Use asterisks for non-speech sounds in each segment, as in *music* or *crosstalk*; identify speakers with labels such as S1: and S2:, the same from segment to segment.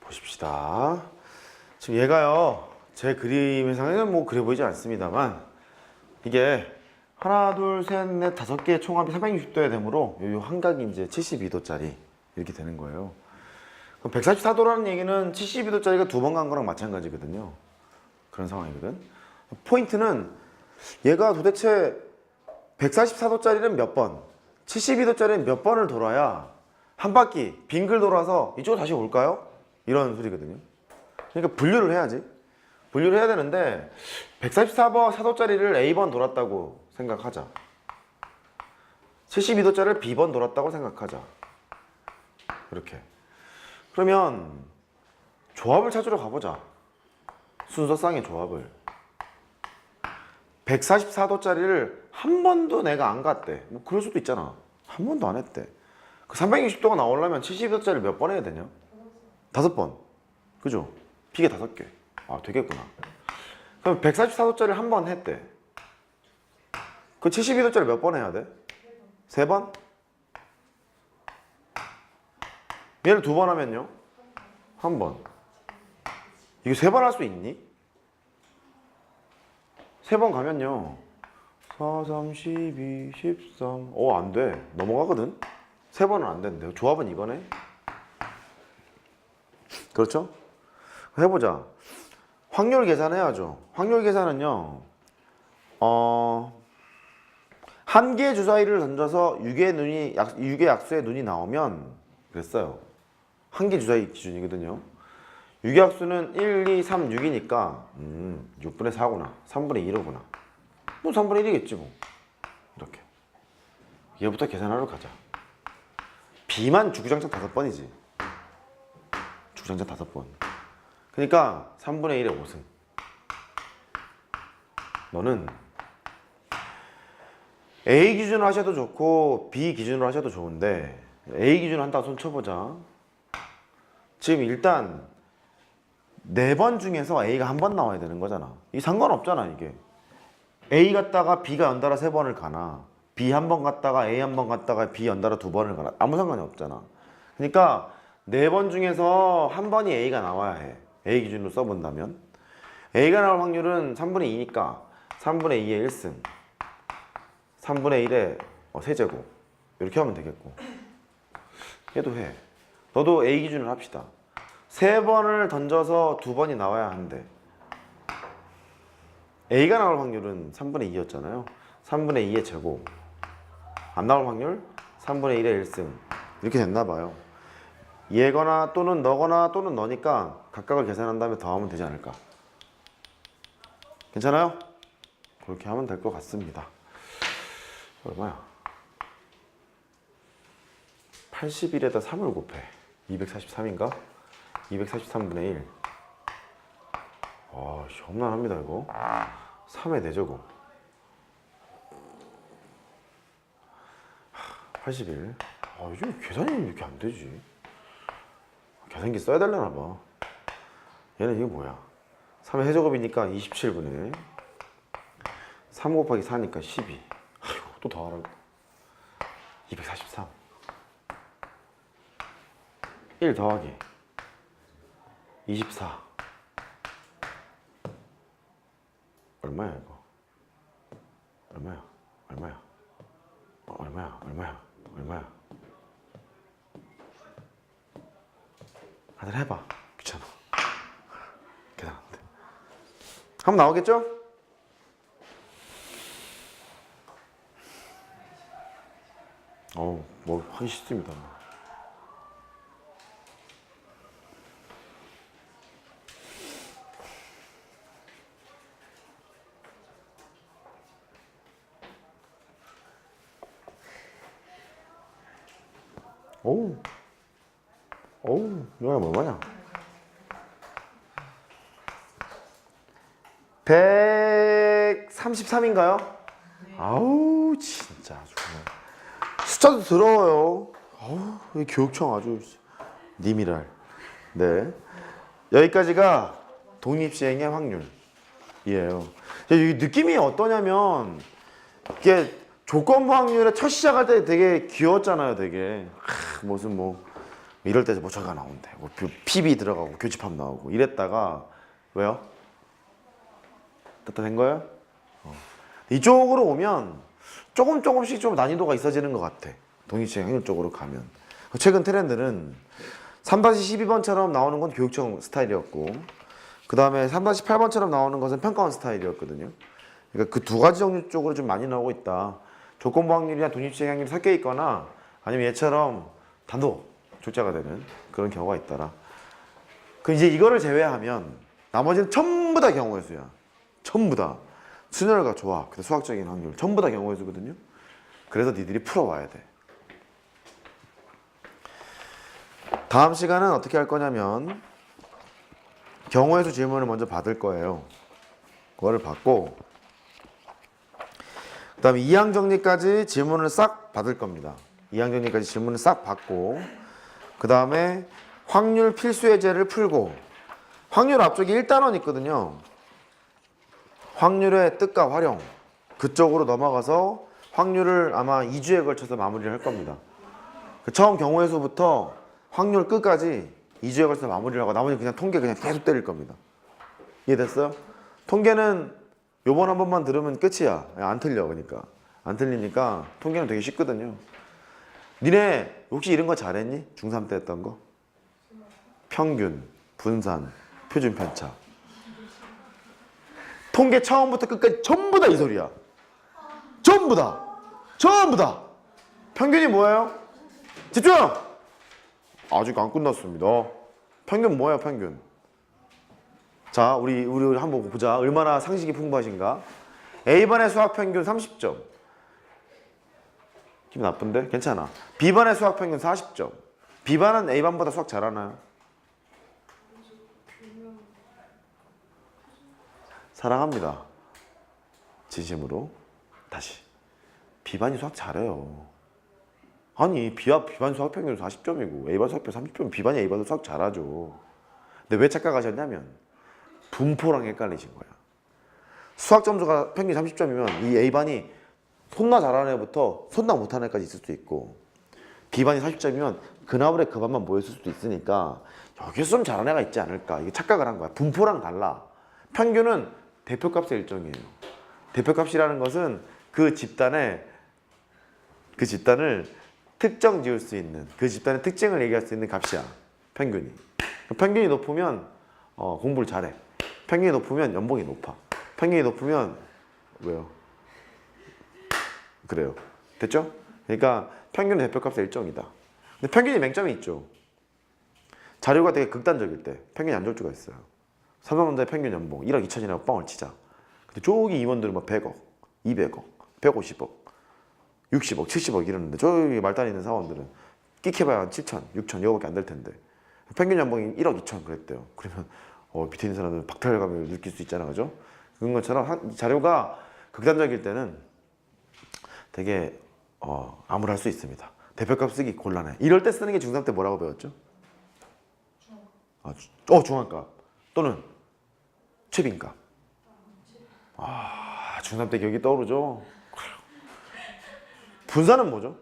S1: 보십시다. 지금 얘가요, 제 그림상에는 뭐 그래 보이지 않습니다만, 이게 하나, 둘, 셋, 넷, 다섯 개의 총합이 360도에 되므로 요 한각이 이제 72도짜리 이렇게 되는 거예요. 그럼 144도라는 얘기는 72도짜리가 두 번 간 거랑 마찬가지거든요. 그런 상황이거든. 포인트는 얘가 도대체 144도짜리는 몇 번, 72도짜리는 몇 번을 돌아야 한 바퀴 빙글 돌아서 이쪽으로 다시 올까요? 이런 소리거든요. 그러니까 분류를 해야지. 분류를 해야 되는데 144번 4도짜리를 A번 돌았다고 생각하자. 72도짜리를 B번 돌았다고 생각하자. 이렇게. 그러면 조합을 찾으러 가보자. 순서상의 조합을. 144도짜리를 한 번도 내가 안 갔대. 뭐 그럴 수도 있잖아. 한 번도 안 했대. 그 360도가 나오려면 72도짜리 몇 번 해야 되냐? 다섯 번. 그죠? 비계 다섯 개. 아, 되겠구나. 그럼 144도짜리 한 번 했대. 그 72도짜리 몇 번 해야 돼? 세 번? 얘를 두 번 하면요? 한 번. 이거 세 번 할 수 있니? 세 번 가면요. 4, 3, 12, 13. 어, 안 돼. 넘어가거든? 세 번은 안 된대요. 조합은 이거네. 그렇죠? 해보자. 확률 계산해야죠. 확률 계산은요, 어, 한 개의 주사위를 던져서 6의 눈이, 약, 6의 약수의 눈이 나오면, 그랬어요. 한 개 주사위 기준이거든요. 6의 약수는 1, 2, 3, 6이니까, 음, 6분의 4구나. 3분의 2로구나. 뭐 3분의 1이겠지 뭐. 이렇게. 얘부터 계산하러 가자. B만 주구장창 다섯 번이지. 주구장창 다섯 번. 그러니까 3분의 1의 5승. 너는 A 기준으로 하셔도 좋고 B 기준으로 하셔도 좋은데 A 기준으로 한다고 손 쳐보자. 지금 일단 네 번 중에서 A가 한 번 나와야 되는 거잖아. 이 상관없잖아 이게. A 갔다가 B가 연달아 세 번을 가나 B 한 번 갔다가 A 한 번 갔다가 B 연달아 두 번을 가나 아무 상관이 없잖아. 그러니까 네 번 중에서 한 번이 A가 나와야 해. A 기준으로 써본다면 A가 나올 확률은 3분의 2니까 3분의 2의 1승 3분의 1의 어, 세제곱 이렇게 하면 되겠고 얘도 해. 너도 A 기준으로 합시다. 세 번을 던져서 두 번이 나와야 한대. A가 나올 확률은 3분의 2였잖아요. 3분의 2의 제곱. 안 나올 확률 3분의 1의 1승. 이렇게 됐나 봐요. 얘거나 또는 너거나 또는 너니까 각각을 계산한 다음에 더하면 되지 않을까? 괜찮아요? 그렇게 하면 될 것 같습니다. 얼마야? 81에다 3을 곱해. 243인가? 243분의 1. 아, 씨, 험난합니다, 이거. 3의 4제곱. 81. 아, 요즘 계산이 이렇게 안 되지. 계산기 써야 되려나 봐. 얘는 이게 뭐야? 3의 해제곱이니까 27분의 3 곱하기 4니까 12. 아이고, 또 더하라고. 243. 1 더하기 24. 얼마야 이거? 얼마야? 얼마야? 어, 얼마야? 얼마야? 얼마야? 다들 해봐. 귀찮아. 계산 안 돼. 한번 나오겠죠? 어우, 뭐 하기 싫습니다. 오우. 오우, 이거 얼마냐? 133인가요? 아우, 진짜 그냥. 숫자도 더러워요. 아우, 이 교육청 아주 님이랄. 네. 여기까지가 독립시행의 확률이에요. 이 느낌이 어떠냐면, 이게 조건부 확률의 첫 시작할 때 되게 귀여웠잖아요, 되게. 하, 무슨 뭐, 이럴 때 모차가 나온대. 뭐 표- PB 들어가고 교집합 나오고 이랬다가 왜요? 된 거예요? 어. 이쪽으로 오면 조금 조금씩 좀 난이도가 있어지는 것 같아. 동일체 확률 쪽으로 가면. 최근 트렌드는 3-12번처럼 나오는 건 교육청 스타일이었고 그 다음에 3-8번처럼 나오는 것은 평가원 스타일이었거든요. 그러니까 그 두 가지 종류 쪽으로 좀 많이 나오고 있다. 조건부 확률이나 독립시행 확률이 섞여 있거나 아니면 얘처럼 단독 출제가 되는 그런 경우가 있더라. 그 이제 이거를 제외하면 나머지는 전부 다 경우의 수야. 전부 다. 순열과 조합, 수학적인 확률 전부 다 경우의 수거든요. 그래서 니들이 풀어와야 돼. 다음 시간은 어떻게 할 거냐면 경우의 수 질문을 먼저 받을 거예요. 그거를 받고 그 다음에 이항 정리까지 질문을 싹 받을 겁니다. 이항 정리까지 질문을 싹 받고 그 다음에 확률 필수 예제를 풀고 확률 앞쪽에 1단원 있거든요. 확률의 뜻과 활용 그쪽으로 넘어가서 확률을 아마 2주에 걸쳐서 마무리를 할 겁니다. 그 처음 경우의 수부터 확률 끝까지 2주에 걸쳐서 마무리를 하고 나머지 그냥 통계 그냥 계속 때릴 겁니다. 이해됐어요? 통계는 요번 한 번만 들으면 끝이야. 안 틀려 그러니까. 안 틀리니까 통계는 되게 쉽거든요. 니네 혹시 이런 거 잘했니? 중3 때 했던 거? 평균, 분산, 표준 편차. 통계 처음부터 끝까지 전부 다 이 소리야. 전부 다. 전부 다. 평균이 뭐예요? 집중! 아직 안 끝났습니다. 평균 뭐예요, 평균? 자, 우리 우리 한번 보자. 얼마나 상식이 풍부하신가? A반의 수학 평균 30점. 기분 나쁜데? 괜찮아. B반의 수학 평균 40점. B반은 A반보다 수학 잘하나요? 사랑합니다. 진심으로. 다시. B반이 수학 잘해요. 아니, B와 B반 수학 평균 40점이고 A반 수학 평균 30점. B반이 A반도 수학 잘하죠. 근데 왜 착각하셨냐면 분포랑 헷갈리신 거야. 수학 점수가 평균 30점이면 이 A반이 손나 잘하는 애부터 손나 못하는 애까지 있을 수도 있고 B반이 40점이면 그나물에 그 반만 모였을 수도 있으니까 여기서 좀 잘하는 애가 있지 않을까 이게 착각을 한 거야. 분포랑 달라. 평균은 대표값의 일정이에요. 대표값이라는 것은 그 집단의 그 집단을 특정 지을 수 있는 그 집단의 특징을 얘기할 수 있는 값이야. 평균이. 평균이 높으면 어, 공부를 잘해. 평균이 높으면 연봉이 높아. 평균이 높으면 왜요? 그래요. 됐죠? 그러니까 평균은 대표값의 일정이다. 근데 평균이 맹점이 있죠. 자료가 되게 극단적일 때 평균이 안 좋을 수가 있어요. 3만원대 평균 연봉 1억 2천이라고 뻥을 치자. 근데 저기 임원들은 막 100억, 200억, 150억, 60억, 70억 이러는데 저기 말단 있는 사원들은 끼켜봐야 한 7천, 6천 이거밖에 안 될 텐데 평균 연봉이 1억 2천 그랬대요. 그러면 어, 밑에 있는 사람들은 박탈감을 느낄 수 있잖아, 그죠? 그런 것처럼 한- 자료가 극단적일 때는 되게 어, 암울할 수 있습니다. 대표값 쓰기 곤란해. 이럴 때 쓰는 게 중3 때 뭐라고 배웠죠? 아, 주- 어, 중앙값 또는 최빈값. 아, 중3 때 기억이 떠오르죠? 분산은 뭐죠?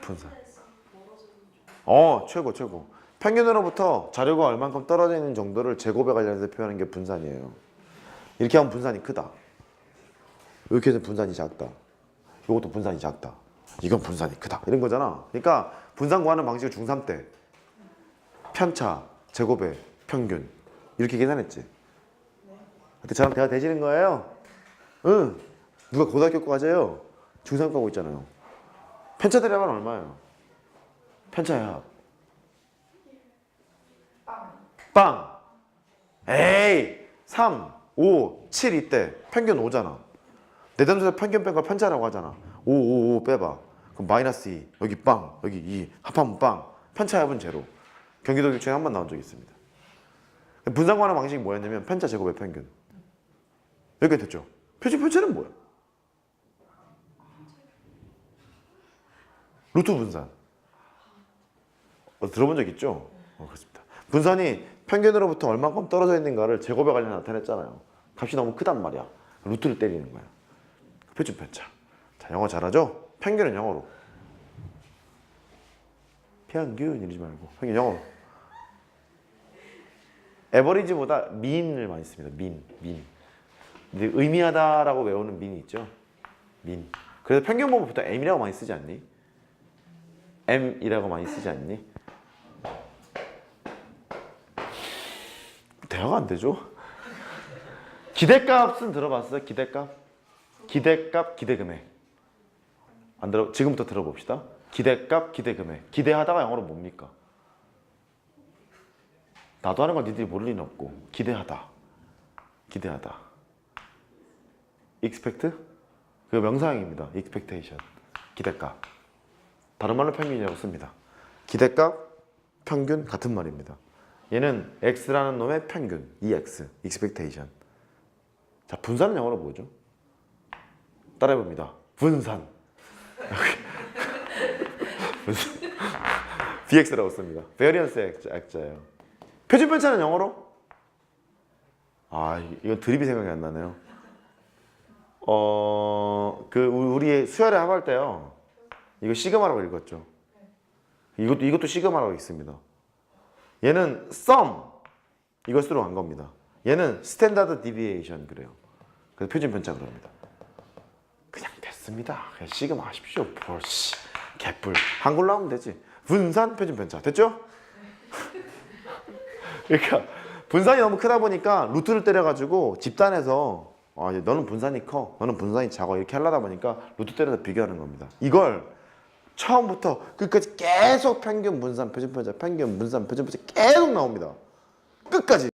S1: 분산. 어, 최고, 최고. 평균으로부터 자료가 얼만큼 떨어져 있는 정도를 제곱에 관련해서 표현하는 게 분산이에요. 이렇게 하면 분산이 크다. 이렇게 해서 분산이 작다. 이것도 분산이 작다. 이건 분산이 크다. 이런 거잖아. 그러니까 분산 구하는 방식을 중3 때 편차, 제곱에 평균 이렇게 계산했지. 그때 저랑 대화 되시는 거예요? 응. 누가 고등학교 과제요? 중3 가고 있잖아요. 편차 대략은 얼마예요? 편차의 합. 빵. 에이. 3, 5, 7 이때 평균 5잖아. 내 점수에서 평균 뺀걸 편차라고 하잖아. 5, 5, 5 빼봐. 그럼 마이너스 2, 여기 빵, 여기 2, 합하면 빵. 편차 합은 제로. 경기도 교육청에 한 번 나온 적이 있습니다. 분산관의 방식이 뭐였냐면 편차 제곱의 평균. 여기가 됐죠. 표준 편차는 뭐야? 루트 분산. 어, 들어본 적 있죠? 어, 그렇습니다. 분산이 평균으로부터 얼마큼 떨어져 있는가를 제곱에 관련 나타냈잖아요. 값이 너무 크단 말이야. 루트를 때리는 거야. 표준 편차. 자, 영어 잘하죠? 평균은 영어로. 평균 이러지 말고 평균 영어로. 에버리지보다 민을 많이 씁니다. 민, 민. 근데 의미하다라고 외우는 민이 있죠. 민. 그래서 평균 보면 보통 M이라고 많이 쓰지 않니? M이라고 많이 쓰지 않니? 대화가 안 되죠? 기대값은 들어봤어요? 기대값? 기대값, 기대금액. 안 들어 지금부터 들어봅시다. 기대값, 기대금액. 기대하다가 영어로 뭡니까? 나도 하는 걸 니들이 모를 리는 없고 기대하다. 기대하다. expect? 그 명사형입니다. expectation. 기대값. 다른 말로 평균이라고 씁니다. 기대값, 평균 같은 말입니다. 얘는 x라는 놈의 평균, ex, expectation. 자, 분산은 영어로 뭐죠? 따라해 봅니다. 분산. *laughs* VX라고 씁니다. variance 액자, 액자예요. 표준 편차는 영어로? 아, 이건 드립이 생각이 안 나네요. 어, 그 우리 수열에 합할 때요. 이거 시그마라고 읽었죠. 이것도 이것도 시그마라고 있습니다. 얘는 sum 이것으로 간 겁니다. 얘는 스탠다드 디비에이션 그래요. 그래서 표준 편차 그럽니다. 그냥 됐습니다. 그냥 시그마 하십시오. 볼씨 개뿔 한글로 하면 되지. 분산 표준 편차 됐죠? *laughs* 그러니까 분산이 너무 크다 보니까 루트를 때려가지고 집단에서 아, 너는 분산이 커, 너는 분산이 작아 이렇게 하려다 보니까 루트 때려서 비교하는 겁니다. 이걸 처음부터 끝까지 계속 평균 분산 표준 편차, 평균 분산 표준 편차 계속 나옵니다. 끝까지.